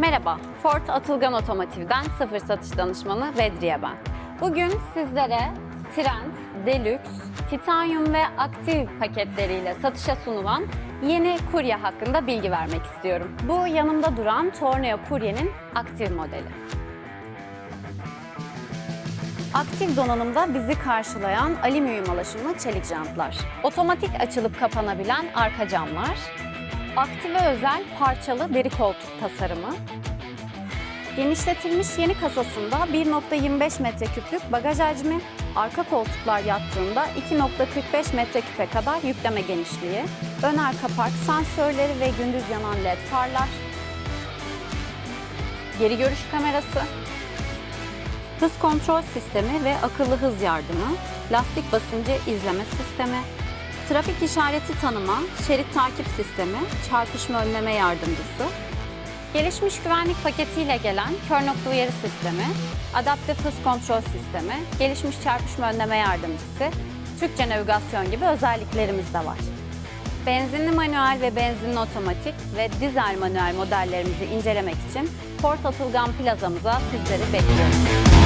Merhaba, Ford Atılgan Otomotiv'den sıfır satış danışmanı Bedriye ben. Bugün sizlere Trend, Deluxe, Titanium ve Aktif paketleriyle satışa sunulan yeni kurye hakkında bilgi vermek istiyorum. Bu yanımda duran Torneo Kurye'nin aktif modeli. Aktif donanımda bizi karşılayan alüminyum alaşımlı çelik jantlar. Otomatik açılıp kapanabilen arka camlar. Aktive özel parçalı deri koltuk tasarımı. Genişletilmiş yeni kasasında 1.25 metreküplük bagaj hacmi, arka koltuklar yattığında 2.45 metreküpe kadar yükleme genişliği, ön arka park sensörleri ve gündüz yanan led farlar, geri görüş kamerası, hız kontrol sistemi ve akıllı hız yardımı, lastik basıncı izleme sistemi, trafik işareti tanıma, şerit takip sistemi, çarpışma önleme yardımcısı, gelişmiş güvenlik paketiyle gelen kör nokta uyarı sistemi, adaptif hız kontrol sistemi, gelişmiş çarpışma önleme yardımcısı, Türkçe navigasyon gibi özelliklerimiz de var. Benzinli manuel ve benzinli otomatik ve dizel manuel modellerimizi incelemek için Ford Atılgan Plazamıza sizleri bekliyoruz.